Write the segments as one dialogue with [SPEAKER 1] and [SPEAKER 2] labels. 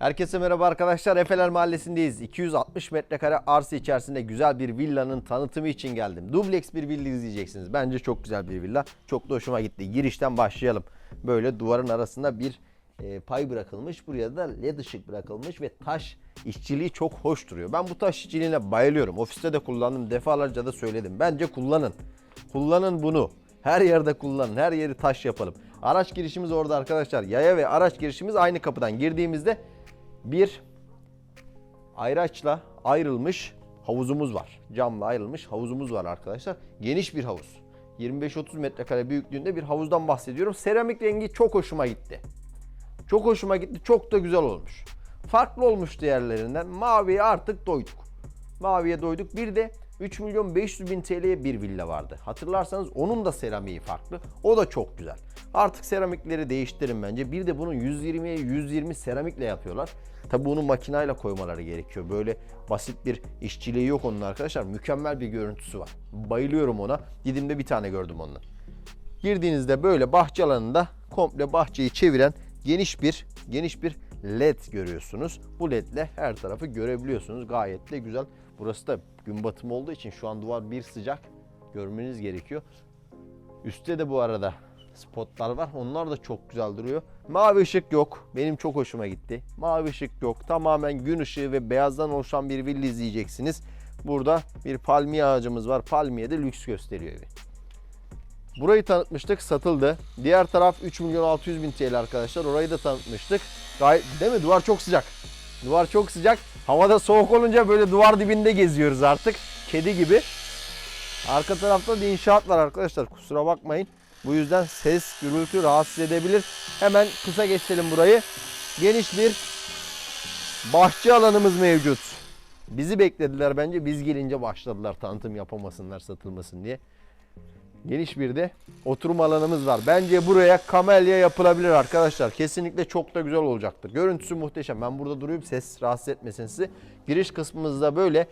[SPEAKER 1] Herkese merhaba arkadaşlar. Efeler Mahallesi'ndeyiz. 260 metrekare arsa içerisinde güzel bir villanın tanıtımı için geldim. Dubleks bir villa izleyeceksiniz. Bence çok güzel bir villa. Çok da hoşuma gitti. Girişten başlayalım. Böyle duvarın arasında bir e, pay bırakılmış. Buraya da led ışık bırakılmış ve taş işçiliği çok hoş duruyor. Ben bu taş işçiliğine bayılıyorum. Ofiste de kullandım. Defalarca da söyledim. Bence kullanın. Kullanın bunu. Her yerde kullanın. Her yeri taş yapalım. Araç girişimiz orada arkadaşlar. Yaya ve araç girişimiz aynı kapıdan girdiğimizde bir ayraçla ayrılmış havuzumuz var. Camla ayrılmış havuzumuz var arkadaşlar. Geniş bir havuz. 25-30 metrekare büyüklüğünde bir havuzdan bahsediyorum. Seramik rengi çok hoşuma gitti. Çok hoşuma gitti. Çok da güzel olmuş. Farklı olmuş diğerlerinden. Maviye artık doyduk. Maviye doyduk. Bir de 3 milyon 500 bin TL'ye bir villa vardı. Hatırlarsanız onun da seramiği farklı. O da çok güzel. Artık seramikleri değiştirin bence. Bir de bunu 120'ye 120 seramikle yapıyorlar. Tabi bunu makinayla koymaları gerekiyor. Böyle basit bir işçiliği yok onun arkadaşlar. Mükemmel bir görüntüsü var. Bayılıyorum ona. Didim'de bir tane gördüm onunla. Girdiğinizde böyle bahçe alanında komple bahçeyi çeviren geniş bir geniş bir led görüyorsunuz. Bu ledle her tarafı görebiliyorsunuz. Gayet de güzel. Burası da gün batımı olduğu için şu an duvar bir sıcak. Görmeniz gerekiyor. Üstte de bu arada spotlar var. Onlar da çok güzel duruyor. Mavi ışık yok. Benim çok hoşuma gitti. Mavi ışık yok. Tamamen gün ışığı ve beyazdan oluşan bir villa izleyeceksiniz. Burada bir palmiye ağacımız var. Palmiye de lüks gösteriyor evi. Burayı tanıtmıştık, satıldı. Diğer taraf 3 milyon 600 bin TL arkadaşlar. Orayı da tanıtmıştık. Gayet, değil mi? Duvar çok sıcak. Duvar çok sıcak. Havada soğuk olunca böyle duvar dibinde geziyoruz artık. Kedi gibi. Arka tarafta da inşaat var arkadaşlar. Kusura bakmayın. Bu yüzden ses, gürültü rahatsız edebilir. Hemen kısa geçelim burayı. Geniş bir bahçe alanımız mevcut. Bizi beklediler bence. Biz gelince başladılar tanıtım yapamasınlar, satılmasın diye. Geniş bir de oturma alanımız var. Bence buraya kamelya yapılabilir arkadaşlar. Kesinlikle çok da güzel olacaktır. Görüntüsü muhteşem. Ben burada durayım ses rahatsız etmesin sizi. Giriş kısmımızda böyle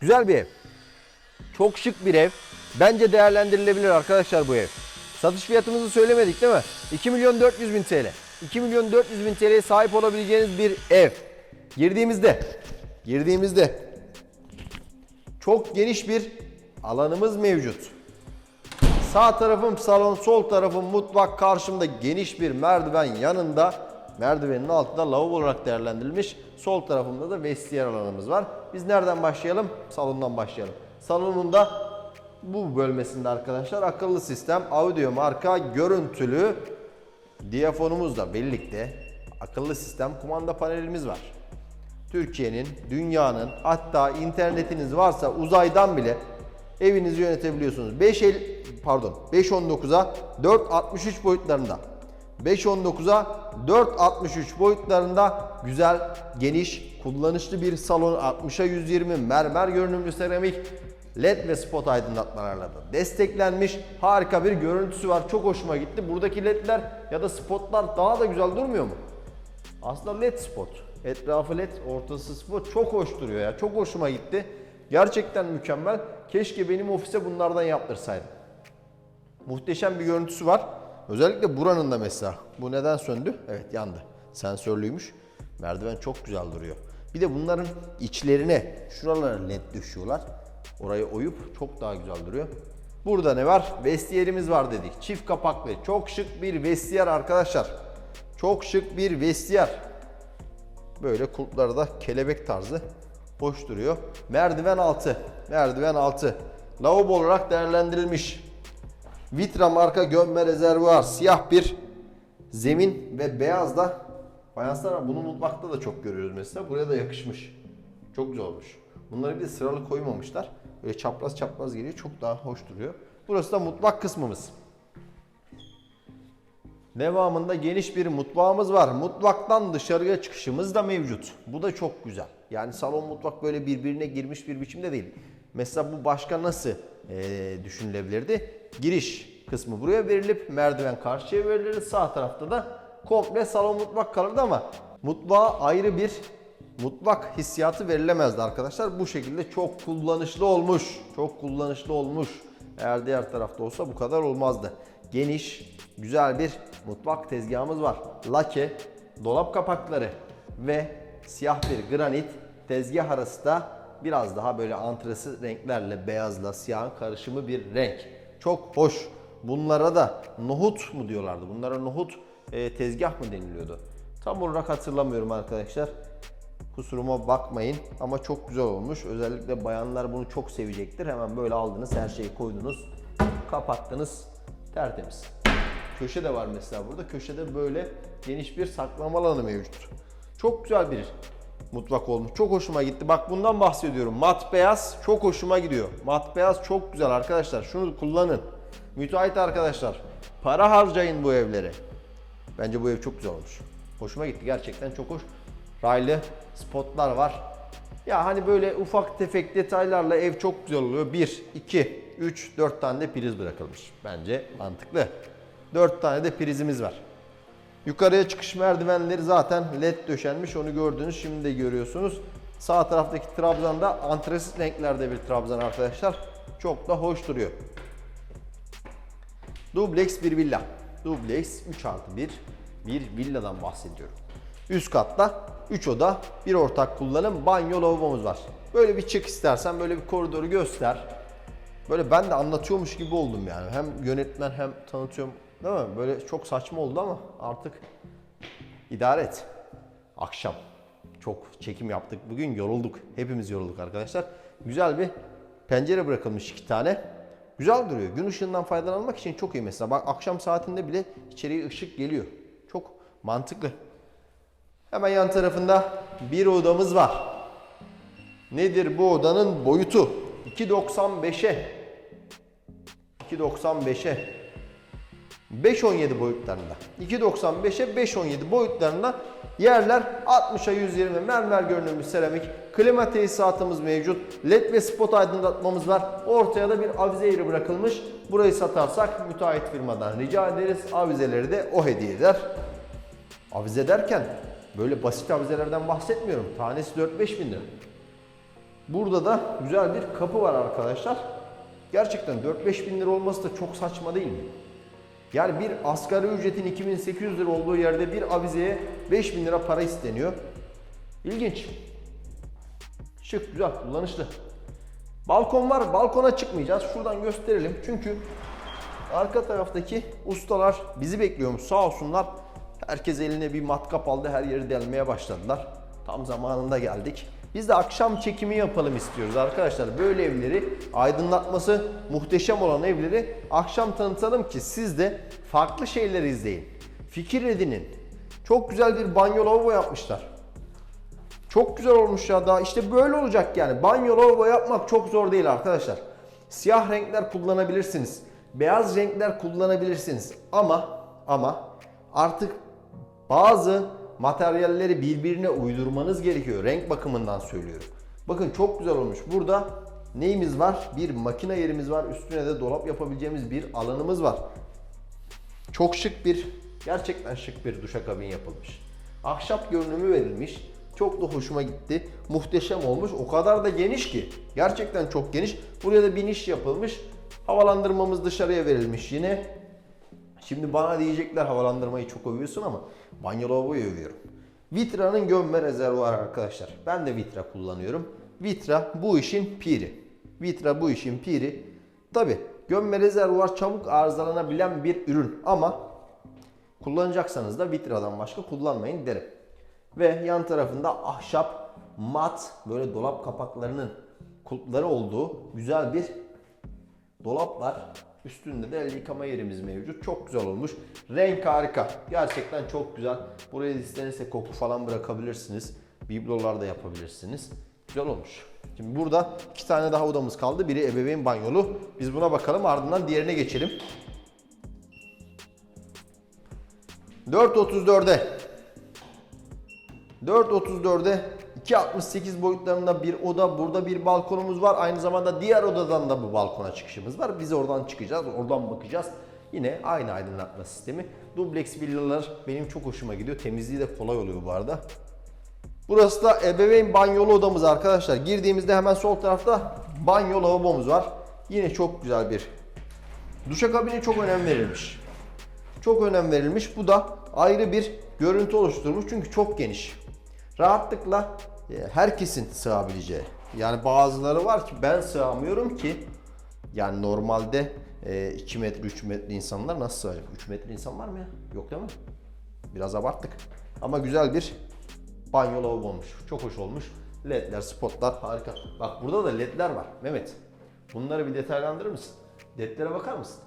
[SPEAKER 1] güzel bir ev. Çok şık bir ev. Bence değerlendirilebilir arkadaşlar bu ev. Satış fiyatımızı söylemedik değil mi? 2 milyon 400 bin TL. 2 milyon 400 bin TL'ye sahip olabileceğiniz bir ev. Girdiğimizde, girdiğimizde çok geniş bir alanımız mevcut. Sağ tarafım salon, sol tarafım mutfak, karşımda geniş bir merdiven yanında merdivenin altında lavabo olarak değerlendirilmiş. Sol tarafımda da vestiyer alanımız var. Biz nereden başlayalım? Salondan başlayalım. Salonunda bu bölmesinde arkadaşlar akıllı sistem, audio marka, görüntülü diyafonumuzla birlikte akıllı sistem kumanda panelimiz var. Türkiye'nin, dünyanın hatta internetiniz varsa uzaydan bile evinizi yönetebiliyorsunuz. 5 el pardon 5.19'a 4.63 boyutlarında. 5.19'a 4.63 boyutlarında güzel, geniş, kullanışlı bir salon 60'a 120 mermer görünümlü seramik LED ve spot aydınlatmalarla da desteklenmiş. Harika bir görüntüsü var. Çok hoşuma gitti. Buradaki ledler ya da spotlar daha da güzel durmuyor mu? Aslında led spot. Etrafı led, ortası spot. Çok hoş duruyor ya. Çok hoşuma gitti. Gerçekten mükemmel. Keşke benim ofise bunlardan yaptırsaydım. Muhteşem bir görüntüsü var. Özellikle buranın da mesela. Bu neden söndü? Evet yandı. Sensörlüymüş. Merdiven çok güzel duruyor. Bir de bunların içlerine şuralara led düşüyorlar. Orayı oyup çok daha güzel duruyor. Burada ne var? Vestiyerimiz var dedik. Çift kapaklı. Çok şık bir vestiyer arkadaşlar. Çok şık bir vestiyer. Böyle kulpları da kelebek tarzı. Hoş duruyor. Merdiven altı. Merdiven altı. Lavabo olarak değerlendirilmiş. Vitra marka gömme rezervuar. Siyah bir zemin ve beyaz da fayanslar bunu mutfakta da çok görüyoruz mesela. Buraya da yakışmış. Çok güzel olmuş. Bunları bir sıralı koymamışlar. Böyle çapraz çapraz geliyor. Çok daha hoş duruyor. Burası da mutfak kısmımız. Devamında geniş bir mutfağımız var. Mutfaktan dışarıya çıkışımız da mevcut. Bu da çok güzel. Yani salon mutfak böyle birbirine girmiş bir biçimde değil. Mesela bu başka nasıl eee, düşünülebilirdi? Giriş kısmı buraya verilip merdiven karşıya verilir. Sağ tarafta da komple salon mutfak kalırdı ama mutfağa ayrı bir mutfak hissiyatı verilemezdi arkadaşlar. Bu şekilde çok kullanışlı olmuş. Çok kullanışlı olmuş. Eğer diğer tarafta olsa bu kadar olmazdı. Geniş, güzel bir mutfak tezgahımız var. Lake, dolap kapakları ve siyah bir granit. Tezgah arası da biraz daha böyle antresi renklerle beyazla siyahın karışımı bir renk. Çok hoş. Bunlara da nohut mu diyorlardı? Bunlara nohut e, tezgah mı deniliyordu? Tam olarak hatırlamıyorum arkadaşlar. Kusuruma bakmayın ama çok güzel olmuş. Özellikle bayanlar bunu çok sevecektir. Hemen böyle aldınız, her şeyi koydunuz, kapattınız. Tertemiz. Köşe de var mesela burada. Köşede böyle geniş bir saklama alanı mevcut. Çok güzel bir mutfak olmuş. Çok hoşuma gitti. Bak bundan bahsediyorum. Mat beyaz çok hoşuma gidiyor. Mat beyaz çok güzel arkadaşlar. Şunu kullanın. Müteahhit arkadaşlar. Para harcayın bu evlere. Bence bu ev çok güzel olmuş. Hoşuma gitti. Gerçekten çok hoş. Raylı spotlar var. Ya hani böyle ufak tefek detaylarla ev çok güzel oluyor. 1, 2, 3, 4 tane de priz bırakılmış. Bence mantıklı. 4 tane de prizimiz var. Yukarıya çıkış merdivenleri zaten led döşenmiş. Onu gördünüz. Şimdi de görüyorsunuz. Sağ taraftaki trabzanda antresit renklerde bir trabzan arkadaşlar. Çok da hoş duruyor. Dubleks bir villa. Dubleks 3 artı 1 bir villadan bahsediyorum. Üst katta 3 oda, bir ortak kullanım, banyo, lavabomuz var. Böyle bir çık istersen böyle bir koridoru göster. Böyle ben de anlatıyormuş gibi oldum yani. Hem yönetmen hem tanıtıyorum. Değil mi? Böyle çok saçma oldu ama artık idare et. Akşam. Çok çekim yaptık. Bugün yorulduk. Hepimiz yorulduk arkadaşlar. Güzel bir pencere bırakılmış iki tane. Güzel duruyor. Gün ışığından faydalanmak için çok iyi mesela. Bak akşam saatinde bile içeriye ışık geliyor. Çok mantıklı. Hemen yan tarafında bir odamız var. Nedir bu odanın boyutu? 2.95'e 2.95'e 5.17 boyutlarında. 2.95'e 5.17 boyutlarında yerler 60'a 120 mermer görünümlü seramik. Klima tesisatımız mevcut. LED ve spot aydınlatmamız var. Ortaya da bir avize yeri bırakılmış. Burayı satarsak müteahhit firmadan rica ederiz. Avizeleri de o hediye eder. Avize derken böyle basit avizelerden bahsetmiyorum. Tanesi 4-5 bin lira. Burada da güzel bir kapı var arkadaşlar. Gerçekten 4-5 bin lira olması da çok saçma değil mi? Yani bir asgari ücretin 2800 lira olduğu yerde bir avizeye 5000 lira para isteniyor. İlginç. Şık, güzel, kullanışlı. Balkon var, balkona çıkmayacağız. Şuradan gösterelim. Çünkü arka taraftaki ustalar bizi bekliyormuş sağ olsunlar. Herkes eline bir matkap aldı, her yeri delmeye başladılar. Tam zamanında geldik. Biz de akşam çekimi yapalım istiyoruz arkadaşlar. Böyle evleri aydınlatması muhteşem olan evleri akşam tanıtalım ki siz de farklı şeyler izleyin. Fikir edinin. Çok güzel bir banyo lavabo yapmışlar. Çok güzel olmuş ya daha işte böyle olacak yani. Banyo lavabo yapmak çok zor değil arkadaşlar. Siyah renkler kullanabilirsiniz. Beyaz renkler kullanabilirsiniz. Ama ama artık bazı materyalleri birbirine uydurmanız gerekiyor. Renk bakımından söylüyorum. Bakın çok güzel olmuş. Burada neyimiz var? Bir makine yerimiz var. Üstüne de dolap yapabileceğimiz bir alanımız var. Çok şık bir, gerçekten şık bir duşakabin yapılmış. Ahşap görünümü verilmiş. Çok da hoşuma gitti. Muhteşem olmuş. O kadar da geniş ki. Gerçekten çok geniş. Buraya da bir niş yapılmış. Havalandırmamız dışarıya verilmiş yine. Şimdi bana diyecekler havalandırmayı çok övüyorsun ama banyo lavaboyu övüyorum. Vitra'nın gömme rezervuarı arkadaşlar. Ben de Vitra kullanıyorum. Vitra bu işin piri. Vitra bu işin piri. Tabi gömme rezervuar çabuk arızalanabilen bir ürün ama kullanacaksanız da Vitra'dan başka kullanmayın derim. Ve yan tarafında ahşap, mat böyle dolap kapaklarının kulpları olduğu güzel bir dolap var. Üstünde de el yıkama yerimiz mevcut. Çok güzel olmuş. Renk harika. Gerçekten çok güzel. Buraya istenirse koku falan bırakabilirsiniz. Biblolar da yapabilirsiniz. Güzel olmuş. Şimdi burada iki tane daha odamız kaldı. Biri ebeveyn banyolu. Biz buna bakalım ardından diğerine geçelim. 4.34'e 4.34'e 2.68 boyutlarında bir oda. Burada bir balkonumuz var. Aynı zamanda diğer odadan da bu balkona çıkışımız var. Biz oradan çıkacağız. Oradan bakacağız. Yine aynı aydınlatma sistemi. Dubleks villalar benim çok hoşuma gidiyor. Temizliği de kolay oluyor bu arada. Burası da ebeveyn banyolu odamız arkadaşlar. Girdiğimizde hemen sol tarafta banyo lavabomuz var. Yine çok güzel bir duşakabini çok önem verilmiş. Çok önem verilmiş. Bu da ayrı bir görüntü oluşturmuş çünkü çok geniş. rahatlıkla herkesin sığabileceği. Yani bazıları var ki ben sığamıyorum ki yani normalde 2 metre 3 metre insanlar nasıl sığacak? 3 metre insan var mı ya? Yok değil mi? Biraz abarttık. Ama güzel bir banyo lavabo olmuş. Çok hoş olmuş. Ledler, spotlar harika. Bak burada da ledler var. Mehmet. Bunları bir detaylandırır mısın? Ledlere bakar mısın?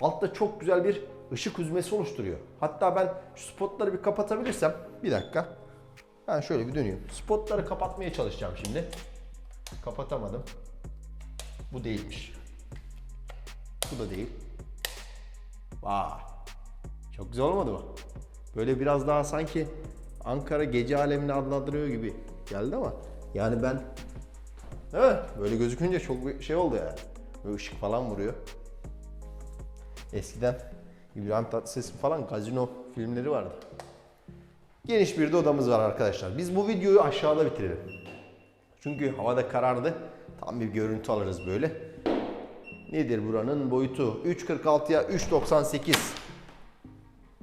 [SPEAKER 1] Altta çok güzel bir ışık hüzmesi oluşturuyor. Hatta ben şu spotları bir kapatabilirsem bir dakika. Ben şöyle bir dönüyorum. Spotları kapatmaya çalışacağım şimdi. Kapatamadım. Bu değilmiş. Bu da değil. Vay. Çok güzel olmadı mı? Böyle biraz daha sanki Ankara gece alemini adlandırıyor gibi geldi ama yani ben Evet, böyle gözükünce çok bir şey oldu yani. Böyle ışık falan vuruyor. Eskiden İbrahim Tatlıses falan gazino filmleri vardı. Geniş bir de odamız var arkadaşlar. Biz bu videoyu aşağıda bitirelim. Çünkü havada karardı. Tam bir görüntü alırız böyle. Nedir buranın boyutu? 3.46'ya 3.98.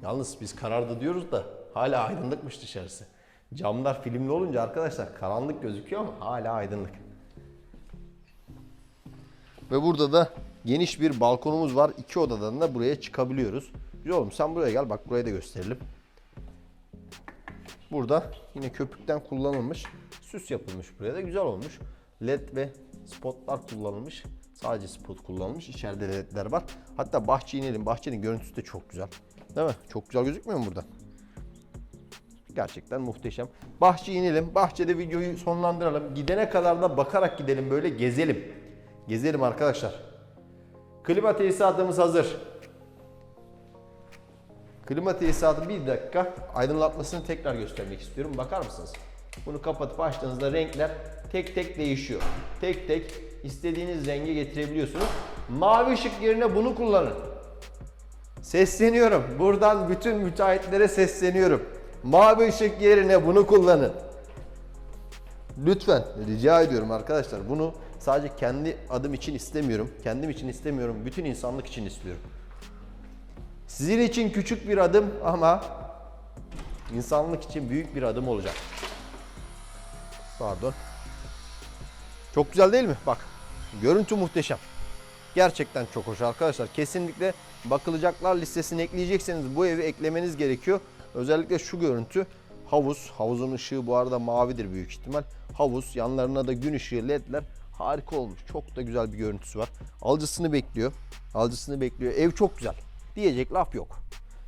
[SPEAKER 1] Yalnız biz karardı diyoruz da hala aydınlıkmış dışarısı. Camlar filmli olunca arkadaşlar karanlık gözüküyor ama hala aydınlık. Ve burada da geniş bir balkonumuz var. İki odadan da buraya çıkabiliyoruz. Güzel oğlum sen buraya gel bak burayı da gösterelim. Burada yine köpükten kullanılmış süs yapılmış buraya da güzel olmuş. LED ve spotlar kullanılmış. Sadece spot kullanılmış. İçeride ledler var. Hatta bahçeye inelim. Bahçenin görüntüsü de çok güzel. Değil mi? Çok güzel gözükmüyor mu burada? Gerçekten muhteşem. Bahçeye inelim. Bahçede videoyu sonlandıralım. Gidene kadar da bakarak gidelim böyle gezelim. Gezelim arkadaşlar. Klima tesisatımız hazır. Klima tesisatı bir dakika aydınlatmasını tekrar göstermek istiyorum. Bakar mısınız? Bunu kapatıp açtığınızda renkler tek tek değişiyor. Tek tek istediğiniz renge getirebiliyorsunuz. Mavi ışık yerine bunu kullanın. Sesleniyorum. Buradan bütün müteahhitlere sesleniyorum. Mavi ışık yerine bunu kullanın. Lütfen rica ediyorum arkadaşlar. Bunu sadece kendi adım için istemiyorum. Kendim için istemiyorum. Bütün insanlık için istiyorum. Sizin için küçük bir adım ama insanlık için büyük bir adım olacak. Pardon. Çok güzel değil mi? Bak. Görüntü muhteşem. Gerçekten çok hoş arkadaşlar. Kesinlikle bakılacaklar listesine ekleyecekseniz bu evi eklemeniz gerekiyor. Özellikle şu görüntü havuz. Havuzun ışığı bu arada mavidir büyük ihtimal. Havuz yanlarına da gün ışığı ledler harika olmuş. Çok da güzel bir görüntüsü var. Alıcısını bekliyor. Alıcısını bekliyor. Ev çok güzel. Diyecek laf yok.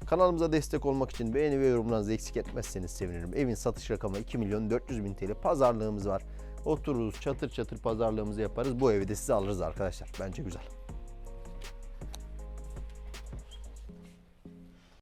[SPEAKER 1] Kanalımıza destek olmak için beğeni ve yorumlarınızı eksik etmezseniz sevinirim. Evin satış rakamı 2 milyon 400 bin TL. Pazarlığımız var. Otururuz çatır çatır pazarlığımızı yaparız. Bu evi de size alırız arkadaşlar. Bence güzel.